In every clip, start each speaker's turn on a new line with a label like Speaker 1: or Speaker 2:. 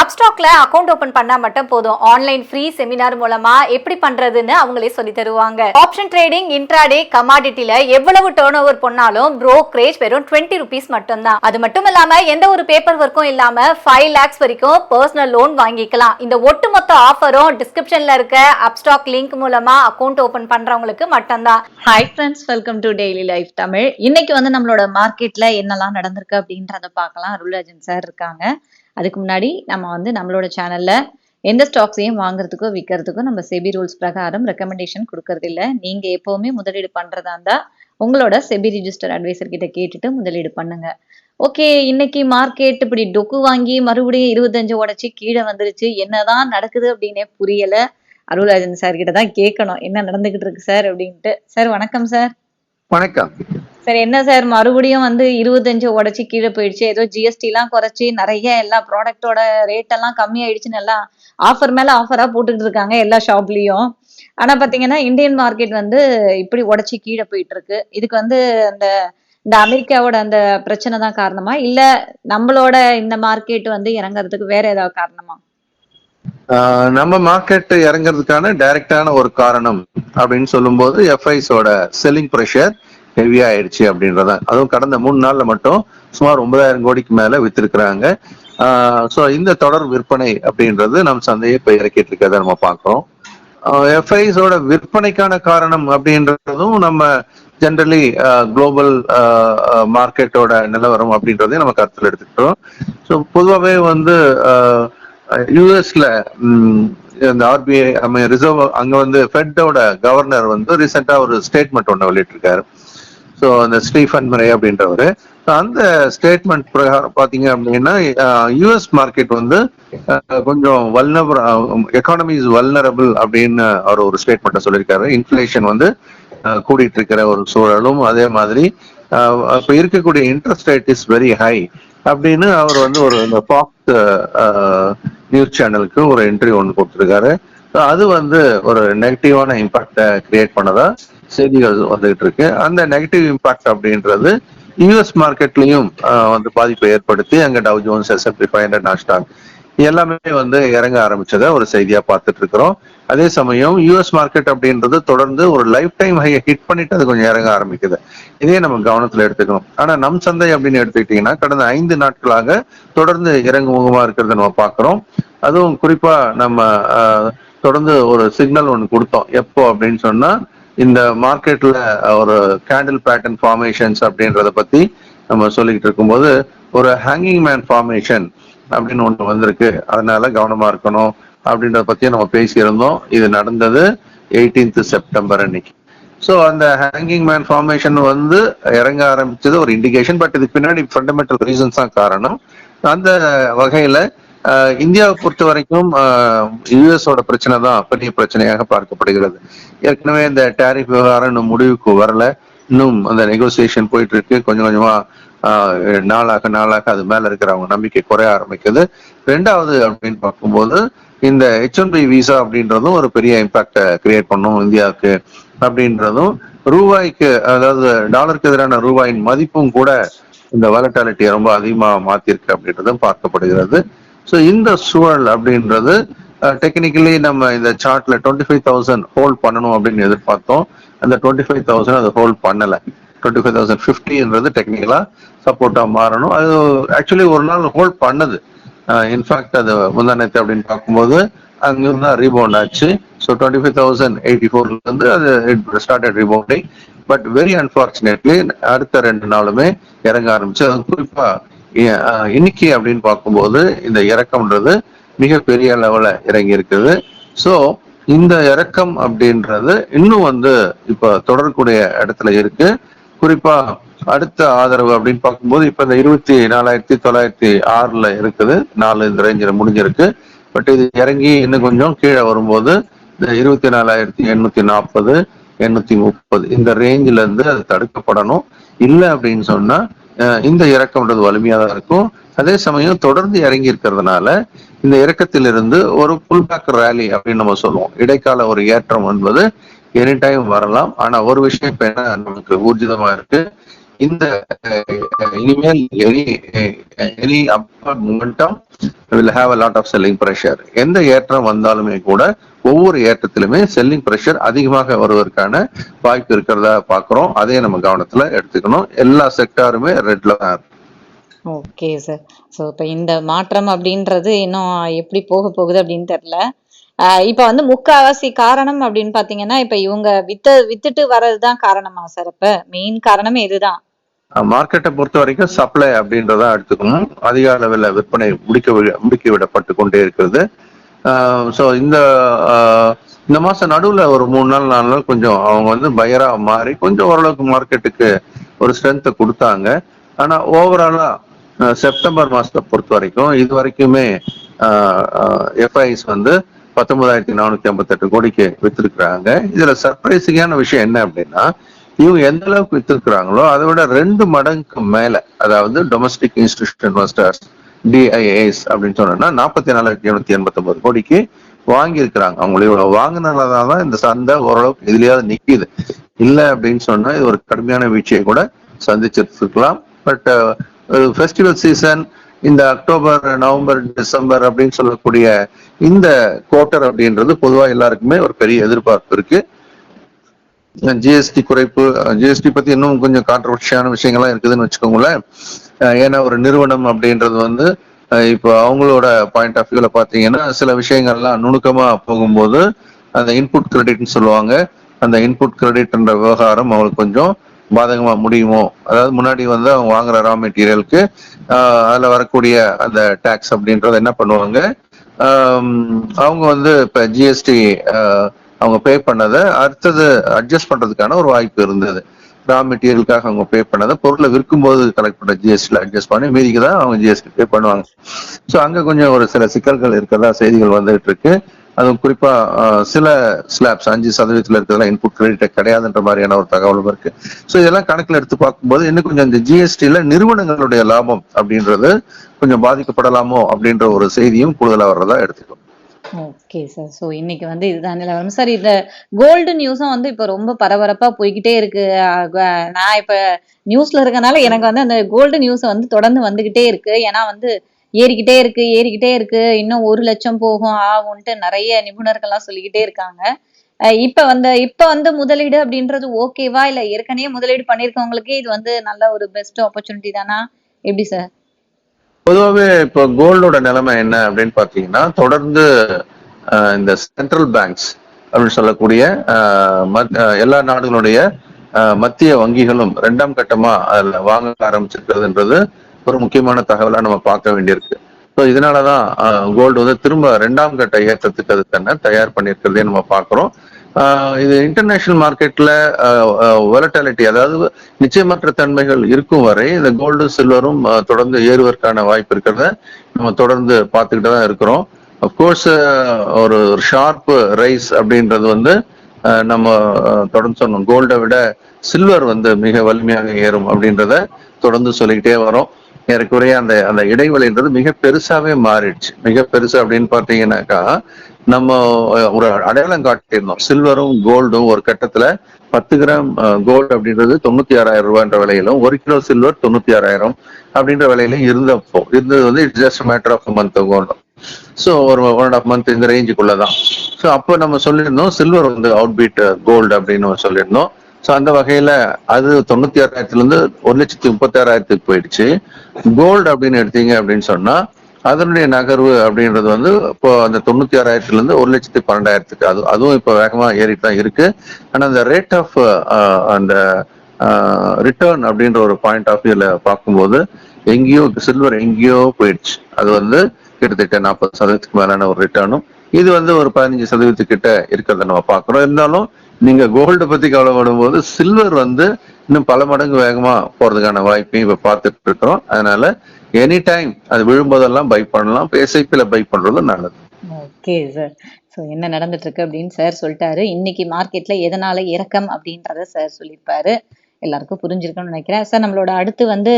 Speaker 1: அப்ஸ்டாக்ல account open பண்ணா மட்டும் போதும். ஆன்லைன் ஃப்ரீ செமினார் மூலமா எப்படி பண்றதுன்னு அவங்களே சொல்லி தருவாங்க. ஆப்ஷன் ட்ரேடிங் இன்ட்ராடே கமாடிட்டில எவ்வளவு டேர்ன் ஓவர் பண்ணாலும் ப்ரோக்ரேஜ் வெறும் டுவெண்ட்டி ருபீஸ் மட்டும்தான். அது மட்டும் இல்லாம எந்த ஒரு பேப்பர் ஒர்க்கும் இல்லாம ஃபைவ் லேக்ஸ் வரைக்கும் பர்சனல் லோன் வாங்கிக்கலாம். இந்த ஒட்டுமொத்த ஆஃபரும் டிஸ்கிரிப்ஷன்ல இருக்க அப்ஸ்டாக் லிங்க் மூலமா அக்கௌண்ட் ஓபன் பண்றவங்களுக்கு மட்டும்தான்.
Speaker 2: Hi friends welcome to daily life Tamil இன்னைக்கு வந்து நம்மளோட மார்க்கெட்ல என்னெல்லாம் நடந்திருக்கு அப்படின்றத பார்க்கலாம். அருள்ராஜன் சார் இருக்காங்க. அதுக்கு முன்னாடி நம்ம வந்து நம்மளோட சேனல்ல எந்த ஸ்டாக்ஸையும் வாங்குறதுக்கோ விற்கிறதுக்கோ நம்ம செபி ரூல்ஸ் பிரகாரம் ரெக்கமெண்டேஷன் கொடுக்கறது இல்லை. நீங்க எப்பவுமே முதலீடு பண்றதா இருந்தா உங்களோட செபி ரிஜிஸ்டர் அட்வைசர் கிட்ட கேட்டுட்டு முதலீடு பண்ணுங்க. ஓகே இன்னைக்கு மார்க்கெட் இப்படி டொக்கு வாங்கி மறுபடியும் இருபத்தஞ்சு உடைச்சு கீழே வந்துருச்சு. என்னதான் நடக்குது அப்படின்னே புரியல. அருள்ராஜன் சார் கிட்ட தான் கேட்கணும். என்ன நடந்துகிட்டு இருக்கு சார் அப்படின்ட்டு. சார் வணக்கம் சார்
Speaker 3: வணக்கம்.
Speaker 2: சார் என்ன சார்? மறுபடியும் வந்து இருபத்தஞ்சு உடச்சி கீழே போயிடுச்சு. ஏதோ ஜிஎஸ்டி எல்லாம் குறைச்சி நிறைய எல்லா ப்ராடக்ட்டோட ரேட் எல்லாம் கம்மி ஆயிடுச்சுன்னு எல்லாம் ஆஃபர் மேல ஆஃபரா போட்டுக்கிட்டு இருக்காங்க எல்லா ஷாப்லயும் ஆனா பாத்தீங்கன்னா இந்தியன் மார்க்கெட் வந்து இப்படி உடச்சி கீழே போயிட்டு இருக்கு இதுக்கு வந்து அந்த இந்த அமெரிக்காவோட அந்த பிரச்சனை தான் காரணமா? இல்ல நம்மளோட இந்த மார்க்கெட் வந்து இறங்குறதுக்கு வேற ஏதாவது காரணமா?
Speaker 3: நம்ம மார்க்கெட் இறங்குறதுக்கான டைரக்டான ஒரு காரணம் அப்படின்னு சொல்லும்போது எஃப்ஐஸோட செல்லிங் ப்ரெஷர் ஹெவி ஆயிடுச்சு அப்படின்றதான் அதுவும் கடந்த மூணு நாள்ல மட்டும் சுமார் ஒன்பதாயிரம் கோடிக்கு மேல வித்திருக்கிறாங்க. ஸோ இந்த தொடர் விற்பனை அப்படின்றது நம்ம சந்தையை இப்போ இறக்கிட்டு இருக்கிறத நம்ம பார்க்குறோம். எஃப்ஐஸோட விற்பனைக்கான காரணம் அப்படின்றதும் நம்ம ஜென்ரலி குளோபல் மார்க்கெட்டோட நிலவரம் அப்படின்றதையும் நம்ம கருத்தில் எடுத்துக்கிட்டோம். ஸோ பொதுவாகவே வந்து யூஎஸ்ல இந்த ஆர்பிஐ ரிசர்வ் அங்க வந்து ஃபெட்டோட கவர்னர் வந்து ரீசெண்டா ஒரு ஸ்டேட்மெண்ட் ஒன்று வெளியிட்டிருக்காரு. ஸோ அந்த ஸ்டீஃபன் முறை அப்படின்றவர். அந்த ஸ்டேட்மெண்ட் பிரகாரம் பாத்தீங்க அப்படின்னா யூஎஸ் மார்க்கெட் வந்து கொஞ்சம் வல்னபர் எக்கானமி இஸ் வல்னரபிள் அப்படின்னு அவர் ஒரு ஸ்டேட்மெண்ட்டை சொல்லியிருக்காரு. இன்ஃப்ளேஷன் வந்து கூடிட்டு இருக்கிற ஒரு சூழலும் அதே மாதிரி இப்போ இருக்கக்கூடிய interest rate is very high அப்படின்னு அவர் வந்து ஒரு இந்த ஃபாக்ஸ் நியூஸ் சேனலுக்கு ஒரு இன்டர்வியூ ஒன்று கொடுத்துருக்காரு. அது வந்து ஒரு நெகட்டிவான இம்பாக்டை கிரியேட் பண்ணதா செய்திகள் வந்துகிட்டு இருக்கு அந்த நெகட்டிவ் இம்பாக்ட் அப்படின்றது யூஎஸ் மார்க்கெட்லயும் வந்து பாதிப்பை ஏற்படுத்தி அங்க Dow Jones S and P five hundred Nasdaq எல்லாமே வந்து இறங்க ஆரம்பிச்சதை ஒரு செய்தியா பார்த்துட்டு இருக்கிறோம் அதே சமயம் யூஎஸ் மார்க்கெட் அப்படின்றது தொடர்ந்து ஒரு லைஃப் டைம் ஹையை ஹிட் பண்ணிட்டு அது கொஞ்சம் இறங்க ஆரம்பிக்குது. இதே நம்ம கவனத்துல எடுத்துக்கணும். ஆனா நம் சந்தை அப்படின்னு எடுத்துக்கிட்டீங்கன்னா கடந்த ஐந்து நாட்களாக தொடர்ந்து இறங்குமுகமா இருக்கிறத நம்ம பார்க்கிறோம். அதுவும் குறிப்பா நம்ம தொடர்ந்து ஒரு சிக்னல் ஒன்று கொடுத்தோம். எப்போ அப்படின்னு சொன்னா இந்த மார்க்கெட்ல ஒரு கேண்டில் பேட்டர்ன் ஃபார்மேஷன்ஸ் அப்படின்றத பத்தி நம்ம சொல்லிக்கிட்டு இருக்கும்போது ஒரு ஹேங்கிங் மேன் ஃபார்மேஷன் அப்படின்னு ஒன்று வந்திருக்கு. அதனால கவனமா இருக்கணும் அப்படின்றத பத்தியும் நம்ம பேசியிருந்தோம். இது நடந்தது 18th செப்டம்பர் அன்னைக்கு. ஸோ அந்த ஹேங்கிங் மேன் ஃபார்மேஷன் வந்து இறங்க ஆரம்பிச்சது ஒரு இண்டிகேஷன் பட் இதுக்கு பின்னாடி ஃபண்டமெண்டல் ரீசன்ஸ் தான் காரணம். அந்த வகையில இந்தியாவை பொறுத்த வரைக்கும் யுஎஸோட பிரச்சனை தான் பெரிய பிரச்சனையாக பார்க்கப்படுகிறது. ஏற்கனவே இந்த டேரிஃப் விவகாரம் இன்னும் முடிவுக்கு வரல. இன்னும் அந்த நெகோசியேஷன் போயிட்டு இருக்கு கொஞ்சம் கொஞ்சமா ஆஹ், நாளாக நாளாக அது மேல இருக்கிறவங்க நம்பிக்கை குறைய ஆரம்பிக்குது. ரெண்டாவது அப்படின்னு பார்க்கும்போது இந்த ஹெச் ஒன் பி விசா அப்படின்றதும் ஒரு பெரிய இம்பாக்டை கிரியேட் பண்ணும் இந்தியாவுக்கு அப்படின்றதும். ரூபாய்க்கு அதாவது டாலருக்கு எதிரான ரூபாயின் மதிப்பும் கூட இந்த வாலட்டாலிட்டியை ரொம்ப அதிகமா மாத்திருக்கு அப்படின்றதும் பார்க்கப்படுகிறது. ஸோ இந்த சூழல் அப்படின்றது டெக்னிக்கலி நம்ம இந்த சார்ட்ல டுவெண்ட்டி ஃபைவ் தௌசண்ட் ஹோல்ட் பண்ணணும் அப்படின்னு எதிர்பார்த்தோம். அந்த டுவெண்ட்டி ஃபைவ் தௌசண்ட் அதை ஹோல்ட் பண்ணல. டுவெண்ட்டி ஃபைவ் தௌசண்ட் ஃபிஃப்டின்றது டெக்னிக்கலா சப்போர்ட்டா மாறணும். அது ஆக்சுவலி ஒரு நாள் ஹோல்ட் பண்ணது. இன்ஃபேக்ட் அது முந்தானத்து அப்படின்னு பார்க்கும்போது அங்கிருந்து தான் ரீபவுண்ட் ஆச்சு. So twenty five thousand eighty ஃபோர்ல இருந்து அது started rebounding but very unfortunately அடுத்த ரெண்டு நாளுமே இறங்க ஆரம்பிச்சு அது குறிப்பா இ- இன்னைக்கு அப்படின்னு பார்க்கும்போது இந்த இறக்கம்ன்றது மிகப்பெரிய லெவல இறங்கி இருக்குது ஸோ இந்த இறக்கம் அப்படின்றது இன்னும் வந்து இப்ப தொடரக்கூடிய இடத்துல இருக்கு. குறிப்பா அடுத்த ஆதரவு அப்படின்னு பார்க்கும்போது இப்ப இந்த இருபத்தி நாலாயிரத்தி தொள்ளாயிரத்தி ஆறுல இருக்குது. நாலு இந்த ரேஞ்சில் முடிஞ்சிருக்கு. பட் இது இறங்கி இன்னும் கொஞ்சம் கீழே வரும்போது இந்த இருபத்தி நாலாயிரத்தி எண்ணூத்தி நாற்பது எண்ணூத்தி முப்பது இந்த ரேஞ்சில இருந்து அது தடுக்கப்படணும். இல்லை அப்படின்னு சொன்னா இந்த இறக்கம்ன்றது வலிமையாக தான் இருக்கும். அதே சமயம் தொடர்ந்து இறங்கி இருக்கிறதுனால இந்த இறக்கத்திலிருந்து ஒரு புல் பேக் ரேலி அப்படின்னு நம்ம சொல்லுவோம். இடைக்கால ஒரு ஏற்றம் என்பது எனி டைம் வரலாம். ஆனா ஒரு விஷயம் இப்ப என்ன நமக்கு ஊர்ஜிதமா இருக்கு. இந்த இனிமேல் any any up momentum will have a lot of selling pressure எந்த ஏற்றம் வந்தாலுமே கூட ஒவ்வொரு ஏற்றத்திலுமே செல்லிங் ப்ரெஷர் அதிகமாக வருவதற்கான வாய்ப்பு இருக்கிறதா பார்க்குறோம். அதையும் நம்ம கவனத்துல எடுத்துக்கணும். எல்லா செக்டாருமே ரெட்ல தான் இருக்கு.
Speaker 2: ஓகே சார் ஸோ இப்போ இந்த மாற்றம் அப்படின்றது இன்னும் எப்படி போக போகுது அப்படின்னு தெரில இப்போ வந்து முக்காவாசி காரணம் அப்படின்னு பார்த்தீங்கன்னா இப்போ இவங்க வித்த வித்துட்டு வர்றதுதான் காரணமா சார் இப்போ மெயின் காரணமே இதுதான்.
Speaker 3: மார்க்கெட்டை பொறுத்த வரைக்கும் சப்ளை அப்படின்றத எடுத்துக்கணும். அதிக அளவில் விற்பனை முடிக்க வி- விடப்பட்டு கொண்டே இருக்கிறது. ஸோ இந்த ஆஹ், இந்த மாசம் நடுவுல ஒரு மூணு நாள் நாலு நாள் கொஞ்சம் அவங்க வந்து பயரா மாறி கொஞ்சம் ஓரளவுக்கு மார்க்கெட்டுக்கு ஒரு ஸ்ட்ரென்த்தை கொடுத்தாங்க. ஆனா ஓவராலா செப்டம்பர் மாசத்தை பொறுத்த வரைக்கும் இது வரைக்குமே எஃப்ஐஸ் வந்து பத்தொன்பதாயிரத்தி நானூத்தி ஐம்பத்தெட்டு கோடிக்கு வித்திருக்கிறாங்க. இதுல சர்ப்ரைசிங்கான விஷயம் என்ன அப்படின்னா இவங்க எந்த அளவுக்கு வித்திருக்கிறாங்களோ அதை விட ரெண்டு மடங்குக்கு மேல அதாவது டொமஸ்டிக் இன்ஸ்டிடியூஷன் இன்வெஸ்டர்ஸ் டிஐஏஎஸ் அப்படின்னு சொன்னோம்னா நாற்பத்தி நாலாயிரத்தி எழுநூத்தி எண்பத்தி ஒன்பது கோடிக்கு வாங்கியிருக்கிறாங்க. அவங்களை அவங்க இவ்வளவு வாங்கினாலதான் தான் இந்த சந்தை ஓரளவுக்கு இதுலயாவது நிக்குது. இல்ல அப்படின்னு சொன்னா இது ஒரு கடுமையான வீழ்ச்சியை கூட சந்திச்சிருக்கலாம். பட் ஃபெஸ்டிவல் சீசன் இந்த அக்டோபர் நவம்பர் டிசம்பர் அப்படின்னு சொல்லக்கூடிய இந்த குவார்டர் அப்படின்றது பொதுவா எல்லாருக்குமே ஒரு பெரிய எதிர்பார்ப்பு இருக்கு. ஜிஎஸ்டி குறைப்பு ஜிஎஸ்டி பத்தி இன்னும் கொஞ்சம் கான்ட்ரவர்ஷியான விஷயங்கள்லாம் இருக்குதுன்னு வச்சுக்கோங்களேன். ஏன்னா ஒரு நிறுவனம் அப்படின்றது வந்து இப்போ அவங்களோட பாயிண்ட் ஆஃப் வியூல பாத்தீங்கன்னா சில விஷயங்கள்லாம் நுணுக்கமா போகும்போது அந்த இன்புட் கிரெடிட்னு சொல்லுவாங்க. அந்த இன்புட் கிரெடிட்ன்ற விவகாரம் அவங்களுக்கு கொஞ்சம் பாதகமா முடியுமோ? அதாவது முன்னாடி வந்து அவங்க வாங்குற ரா மெட்டீரியலுக்கு அதுல வரக்கூடிய அந்த டேக்ஸ் அப்படின்றத என்ன பண்ணுவாங்க? அவங்க வந்து இப்ப ஜிஎஸ்டி அவங்க பே பண்ணதை அடுத்தது அட்ஜஸ்ட் பண்றதுக்கான ஒரு வாய்ப்பு இருந்தது. ரா மெட்டீரியலுக்காக அவங்க பே பண்ணதை பொருளை விற்கும் போது கலெக்ட் பண்ண ஜிஎஸ்டியில் அட்ஜஸ்ட் பண்ணி மீதிக்கு தான் அவங்க ஜிஎஸ்டி பே பண்ணுவாங்க. ஸோ அங்கே கொஞ்சம் ஒரு சில சிக்கல்கள் இருக்கிறதா செய்திகள் வந்துகிட்டு இருக்கு அதுவும் குறிப்பா சில ஸ்லாப்ஸ் அஞ்சு சதவீதத்தில் இருக்கிறதுலாம் இன்புட் கிரெடிட் கிடையாதுன்ற மாதிரியான ஒரு தகவலும் இருக்கு. ஸோ இதெல்லாம் கணக்கில் எடுத்து பார்க்கும்போது இன்னும் கொஞ்சம் இந்த ஜிஎஸ்டியில் நிறுவனங்களுடைய லாபம் அப்படின்றது கொஞ்சம் பாதிக்கப்படலாமோ அப்படின்ற ஒரு செய்தியும் கூடுதலாக வர்றதா எடுத்துக்கணும்.
Speaker 2: ஓகே சார் ஸோ இன்னைக்கு வந்து இதுதான் நிலவரம். சார் இந்த கோல்டு நியூஸும் வந்து இப்போ ரொம்ப பரபரப்பாக போய்கிட்டே இருக்கு. நான் இப்போ நியூஸ்ல இருக்கனால எனக்கு வந்து அந்த கோல்டு நியூஸ் வந்து தொடர்ந்து வந்துகிட்டே இருக்கு. ஏன்னா வந்து ஏறிக்கிட்டே இருக்கு ஏறிக்கிட்டே இருக்கு. இன்னும் ஒரு லட்சம் போகும் ஆகும்ட்டு நிறைய நிபுணர்கள்லாம் சொல்லிக்கிட்டே இருக்காங்க. இப்ப வந்து இப்ப வந்து முதலீடு அப்படின்றது ஓகேவா இல்ல ஏற்கனவே முதலீடு பண்ணிருக்கவங்களுக்கே இது வந்து நல்ல ஒரு பெஸ்ட் ஆப்பர்ச்சுனிட்டி தானா? எப்படி சார்
Speaker 3: பொதுவாகவே இப்போ கோல்டோட நிலைமை என்ன அப்படின்னு பார்த்தீங்கன்னா தொடர்ந்து இந்த சென்ட்ரல் பேங்க்ஸ் அப்படின்னு சொல்லக்கூடிய மத்- எல்லா நாடுகளுடைய மத்திய வங்கிகளும் ரெண்டாம் கட்டமா அதுல வாங்க ஆரம்பிச்சிருக்கிறதுன்றது ஒரு முக்கியமான தகவலா நம்ம பார்க்க வேண்டியிருக்கு. ஸோ இதனாலதான் கோல்டு வந்து திரும்ப ரெண்டாம் கட்ட ஏற்றத்துக்கு அது தன்னை தயார் பண்ணியிருக்கிறதே நம்ம பார்க்குறோம். இது இன்டர்நேஷனல் மார்க்கெட்ல வெலட்டாலிட்டி அதாவது நிச்சயமற்ற தன்மைகள் இருக்கும் வரை இந்த கோல்டு சில்வரும் தொடர்ந்து ஏறுவதற்கான வாய்ப்பு இருக்கிறத நம்ம தொடர்ந்து பார்த்துக்கிட்டு தான் இருக்கிறோம். அப்கோர்ஸ் ஒரு ஷார்ப் ரைஸ் அப்படின்றது வந்து ஆஹ் நம்ம தொடர்ந்து சொன்னோம். கோல்டை விட சில்வர் வந்து மிக வலிமையாக ஏறும் அப்படின்றத தொடர்ந்து சொல்லிக்கிட்டே வரோம். ஏறக்குறைய அந்த அந்த இடைவெளின்றது மிக பெருசாவே மாறிடுச்சு. மிக பெருசு அப்படின்னு பார்த்தீங்கன்னாக்கா நம்ம ஒரு அடையாளம் காட்டியிருந்தோம். சில்வரும் கோல்டும் ஒரு கட்டத்துல பத்து கிராம் கோல்டு அப்படின்றது தொண்ணூத்தி ஆறாயிரம் ரூபாய்ன்ற விலையிலும் ஒரு கிலோ சில்வர் தொண்ணூத்தி ஆறாயிரம் அப்படின்ற விலையிலும் இருந்தப்போ இருந்தது வந்து it's just matter of month கோல்டும் so ஒரு ஒன் அண்ட் ஆஃப் மந்த் இந்த ரேஞ்சுக்குள்ள தான் ஸோ அப்போ நம்ம சொல்லியிருந்தோம் சில்வர் வந்து அவுட் பீட் கோல்டு அப்படின்னு சொல்லியிருந்தோம். ஸோ அந்த வகையில அது தொண்ணூத்தி ஆறாயிரத்துல இருந்து ஒரு லட்சத்தி முப்பத்தி ஆறாயிரத்துக்கு போயிடுச்சு. கோல்டு அப்படின்னு எடுத்தீங்க அப்படின்னு சொன்னா அதனுடைய நகர்வு அப்படின்றது வந்து இப்போ அந்த தொண்ணூத்தி ஆறாயிரத்துல இருந்து ஒரு லட்சத்தி பன்னெண்டாயிரத்துக்கு அது அதுவும் இப்போ வேகமா ஏறிட்டு தான் இருக்கு. ஆனால் அந்த ரேட் ஆஃப் அந்த ரிட்டர்ன் அப்படின்ற ஒரு பாயிண்ட் ஆஃப் வியூல பார்க்கும்போது எங்கேயோ சில்வர் எங்கேயோ போயிடுச்சு. அது வந்து கிட்டத்தட்ட நாற்பது சதவீதத்துக்கு மேலான ஒரு ரிட்டர்னும் இது வந்து ஒரு பதினஞ்சு சதவீதத்துக்கிட்ட இருக்கிறத நம்ம பார்க்குறோம். இருந்தாலும் நீங்க கோல்டு பத்தி கவலைப்படும் போது சில்வர் வந்து இன்னும் பல மடங்கு வேகமா போறதுக்கான வாய்ப்பையும் இப்ப பார்த்துட்டு இருக்கிறோம். அதனால எனி டைம் அது விழும்போதெல்லாம் பை பண்ணலாம். எஸ்ஐபியில பை பண்றது நல்லது.
Speaker 2: ஓகே சார் ஸோ என்ன நடந்துட்டு இருக்கு அப்படின்னு சார் சொல்லிட்டாரு. இன்னைக்கு மார்க்கெட்ல எதனால இறக்கம் அப்படின்றத சார் சொல்லியிருப்பாரு. எல்லாருக்கும் புரிஞ்சிருக்கும்னு நினைக்கிறேன். சார் நம்மளோட அடுத்து வந்து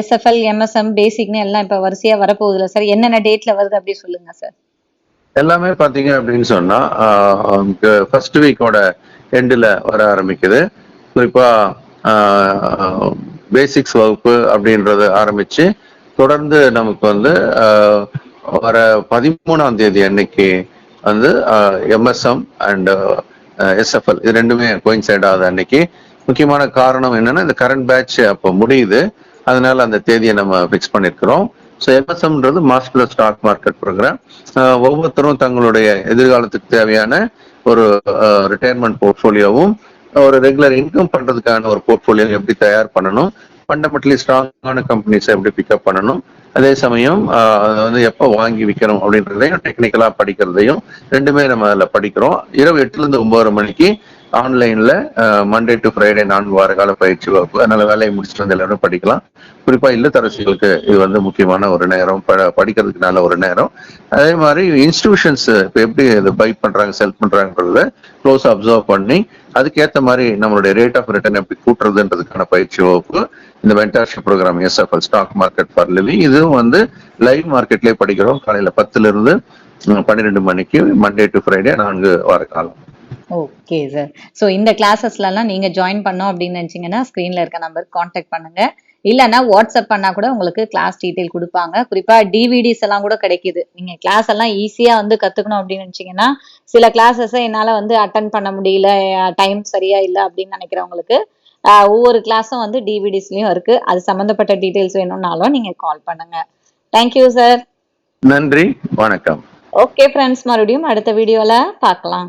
Speaker 2: எஸ்எஃப்எல் எம்எஸ்எம் பேசிக்னு எல்லாம் இப்ப வரிசையா வரப்போகுதுல சார் என்னென்ன டேட்ல வருது அப்படி சொல்லுங்க சார்
Speaker 3: எல்லாமே பாத்தீங்க அப்படின்னு சொன்னா ஃபர்ஸ்ட் வீக்கோட எண்டில் வர ஆரம்பிக்குது. குறிப்பா பேசிக்ஸ் வகுப்பு அப்படின்றது ஆரம்பிச்சு தொடர்ந்து நமக்கு வந்து வர பதிமூணாம் தேதி அன்னைக்கு வந்து எம்எஸ்எம் அண்ட் எஸ்எஃப்எல் இது ரெண்டுமே கோயின்சைட் ஆகுது அன்னைக்கு. முக்கியமான காரணம் என்னன்னா இந்த கரண்ட் பேட்ச் அப்போ முடியுது. அதனால அந்த தேதியை நம்ம ஃபிக்ஸ் பண்ணிருக்கிறோம். ஸோ எம்எஸ்எம்ன்றது மாஸ்டர் ஸ்டாக் மார்க்கெட் ப்ரோக்ராம் ஒவ்வொருத்தரும் தங்களுடைய எதிர்காலத்துக்கு தேவையான ஒரு ரிட்டையர்மெண்ட் போர்ட்ஃபோலியோவும் ஒரு ரெகுலர் இன்கம் பண்றதுக்கான ஒரு போர்ட்ஃபோலியோ எப்படி தயார் பண்ணணும் ஃபண்டமெண்டலி ஸ்ட்ராங்கான கம்பெனிஸை எப்படி பிக்கப் பண்ணணும்? அதே சமயம் ஆஹ், அதை வந்து எப்போ வாங்கி விற்கணும் அப்படின்றதையும் டெக்னிக்கலா படிக்கிறதையும் ரெண்டுமே நம்ம அதில் படிக்கிறோம். இரவு எட்டுல இருந்து மணிக்கு ஆன்லைன்ல மண்டே டு ஃப்ரைடே நான்கு வார கால பயிற்சி வகுப்பு. அதனால வேலையை முடிச்சுட்டு வந்து எல்லாரும் படிக்கலாம். குறிப்பா இல்லத்தரசிகளுக்கு இது வந்து முக்கியமான ஒரு நேரம். ப- படிக்கிறதுக்கு நல்ல ஒரு நேரம். அதே மாதிரி இன்ஸ்டிடியூஷன்ஸ் இப்போ எப்படி இது பை பண்றாங்க செல் பண்றாங்கன்றத க்ளோஸ் அப்சர்வ் பண்ணி அதுக்கேற்ற மாதிரி நம்மளுடைய ரேட் ஆஃப் ரிட்டர்ன் எப்படி கூட்டுறதுன்றதுக்கான பயிற்சி வகுப்பு. இந்த mentorship program SFL stock market for living இதுவும் வந்து லைவ் மார்க்கெட்லேயே படிக்கிறோம். காலையில பத்துல இருந்து பன்னிரெண்டு மணிக்கு மண்டே டு ஃப்ரைடே நான்கு வார காலம்.
Speaker 2: ஓகே சார் ஸோ இந்த கிளாஸஸ்லலாம் நீங்க ஜாயின் பண்ணோம் அப்படின்னு நினைச்சீங்கன்னா ஸ்க்ரீன்ல இருக்க நம்பருக்கு காண்டாக்ட் பண்ணுங்க. இல்லைன்னா வாட்ஸ்அப் பண்ணா கூட உங்களுக்கு கிளாஸ் டீட்டெயில் கொடுப்பாங்க. குறிப்பா டிவிடிஸ் எல்லாம் கூட கிடைக்குது. நீங்க கிளாஸ் எல்லாம் ஈஸியா வந்து கத்துக்கணும் அப்படின்னு நினைச்சீங்கன்னா சில கிளாஸஸ் என்னால வந்து அட்டன் பண்ண முடியல டைம் சரியா இல்லை அப்படின்னு நினைக்கிறவங்களுக்கு ஒவ்வொரு கிளாஸும் வந்து டிவிடிஸ்லயும் இருக்கு. அது சம்பந்தப்பட்ட டீட்டெயில்ஸ் வேணும்னாலும் நீங்க கால் பண்ணுங்க. தேங்க்யூ சார்
Speaker 3: நன்றி. வணக்கம்.
Speaker 2: ஓகே ஃப்ரெண்ட்ஸ் மறுபடியும் அடுத்த வீடியோல பார்க்கலாம்.